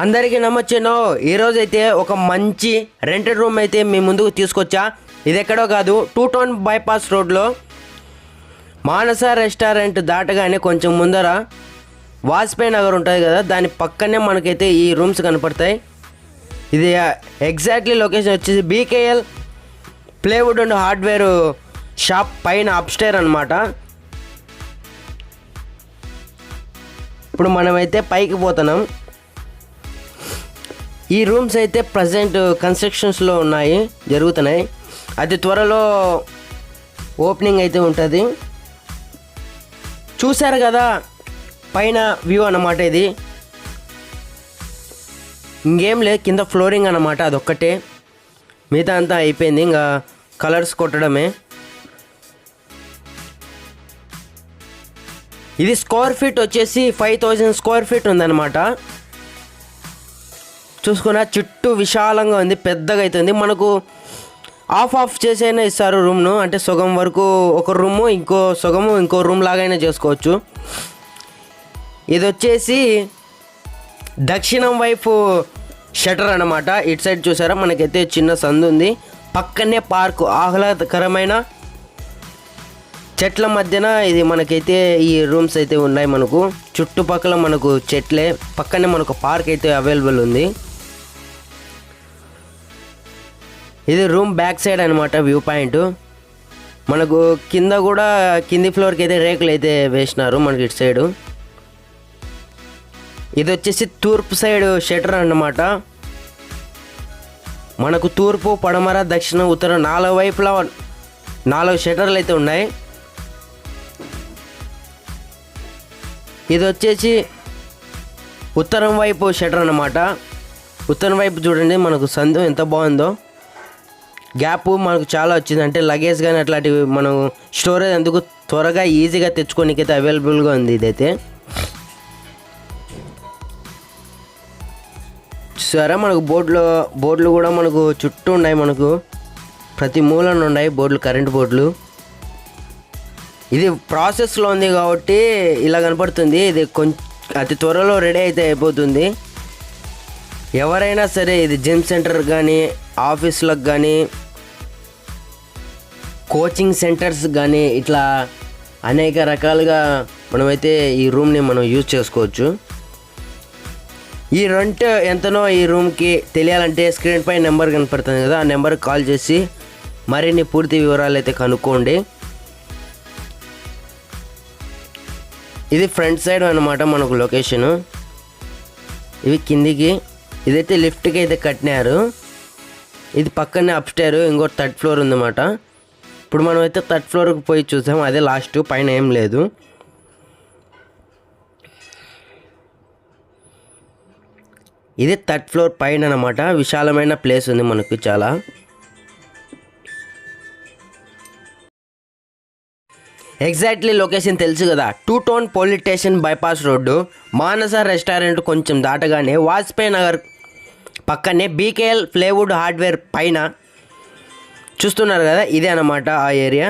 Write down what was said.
అందరికీ నమ్మచ్చాను ఈరోజు అయితే ఒక మంచి రెంటెడ్ రూమ్ అయితే మీ ముందుకు తీసుకొచ్చా. ఇది ఎక్కడో కాదు టూ టౌన్ బైపాస్ రోడ్లో మానస రెస్టారెంట్ దాటగానే కొంచెం ముందర వాజ్పేయి నగర్ ఉంటుంది కదా దాని పక్కనే మనకైతే ఈ రూమ్స్ కనపడతాయి. ఇది ఎగ్జాక్ట్లీ లొకేషన్ వచ్చేసి BKL plywood and hardware shop పైన అప్స్టైర్ అనమాట ఇప్పుడు మనమైతే పైకి పోతున్నాం. ఈ రూమ్స్ అయితే ప్రజెంట్ కన్స్ట్రక్షన్స్లో ఉన్నాయి జరుగుతున్నాయి. అతి త్వరలో ఓపెనింగ్ అయితే ఉంటుంది. చూశారు కదా పైన వ్యూ అన్నమాట ఇది. ఇంకేం లేదు కింద ఫ్లోరింగ్ అన్నమాట అదొక్కటే. మిగతా అంతా అయిపోయింది ఇంకా కలర్స్ కొట్టడమే. ఇది స్క్వేర్ ఫీట్ వచ్చేసి ఫైవ్ థౌజండ్ స్క్వేర్ ఫీట్ ఉందన్నమాట. చూసుకున్న చుట్టూ విశాలంగా ఉంది పెద్దగా అవుతుంది మనకు ఆఫ్ ఆఫ్ చేసైనా ఇస్తారు రూమ్ను. అంటే సగం వరకు ఒక రూము ఇంకో సగము ఇంకో రూమ్ లాగైనా చేసుకోవచ్చు. ఇది వచ్చేసి దక్షిణం వైపు షటర్ అనమాట ఇటు సైడ్ చూసారా మనకైతే చిన్న సందు ఉంది పక్కనే పార్కు ఆహ్లాదకరమైన చెట్ల మధ్యన ఇది మనకైతే ఈ రూమ్స్ అయితే ఉన్నాయి మనకు. చుట్టుపక్కల మనకు చెట్లే పక్కనే మనకు పార్క్ అయితే అవైలబుల్ ఉంది. ఇది రూమ్ బ్యాక్ సైడ్ అనమాట వ్యూ పాయింట్. మనకు కింద కూడా కింది ఫ్లోర్కి అయితే రేకులు అయితే వేసినారు మనకి ఇటు సైడు. ఇది వచ్చేసి తూర్పు సైడ్ షటర్ అన్నమాట. మనకు తూర్పు పడమర దక్షిణ ఉత్తరం నాలుగు వైపులా నాలుగు షటర్లు అయితే ఉన్నాయి. ఇది వచ్చేసి ఉత్తరం వైపు షటర్ అన్నమాట. ఉత్తరం వైపు చూడండి మనకు సందు ఎంత బాగుందో. గ్యాప్ మనకు చాలా వచ్చింది. అంటే లగేజ్ కానీ అట్లాంటివి మనం స్టోరేజ్ అందుకు త్వరగా ఈజీగా తెచ్చుకోనికైతే అవైలబుల్గా ఉంది ఇదైతే. చూసారా? మనకు బోర్డులో బోర్డులు కూడా మనకు చుట్టూ ఉన్నాయి మనకు. ప్రతి మూలన ఉన్నాయి బోర్డులు కరెంట్ బోర్డులు. ఇది ప్రాసెస్లో ఉంది కాబట్టి ఇలా కనపడుతుంది. ఇది కొంచెం అతి త్వరలో రెడీ అయితే అయిపోతుంది. ఎవరైనా సరే ఇది జిమ్ సెంటర్ కానీ ఆఫీసులకు కానీ కోచింగ్ సెంటర్స్ కానీ ఇట్లా అనేక రకాలుగా మనమైతే ఈ రూమ్ని మనం యూజ్ చేసుకోవచ్చు. ఈ రెంట్ ఎంతనో ఈ రూమ్కి తెలియాలంటే స్క్రీన్ పై నెంబర్ కనపడుతుంది కదా ఆ నెంబర్కి కాల్ చేసి మరిన్ని పూర్తి వివరాలు అయితే కనుక్కోండి. ఇది ఫ్రంట్ సైడ్ అనమాట మనకు లొకేషను. ఇవి కిందికి. ఇదైతే లిఫ్ట్కి అయితే కట్టినారు. ఇది పక్కనే అప్స్టైర్ ఇంకో థర్డ్ ఫ్లోర్ ఉందన్నమాట. ఇప్పుడు మనం అయితే థర్డ్ ఫ్లోర్కి పోయి చూసాం అదే లాస్ట్ పైన ఏం లేదు. ఇది థర్డ్ ఫ్లోర్ పైన అనమాట విశాలమైన ప్లేస్ ఉంది మనకు చాలా. ఎగ్జాక్ట్లీ లొకేషన్ తెలుసు కదా. Two town police station bypass road. Manasa restaurant కొంచెం దాటగానే వాజ్పేయి నగర్ పక్కనే బీకేఎల్ ప్లేవుడ్ హార్డ్వేర్ పైన చూస్తున్నారు కదా ఇదే అన్నమాట ఆ ఏరియా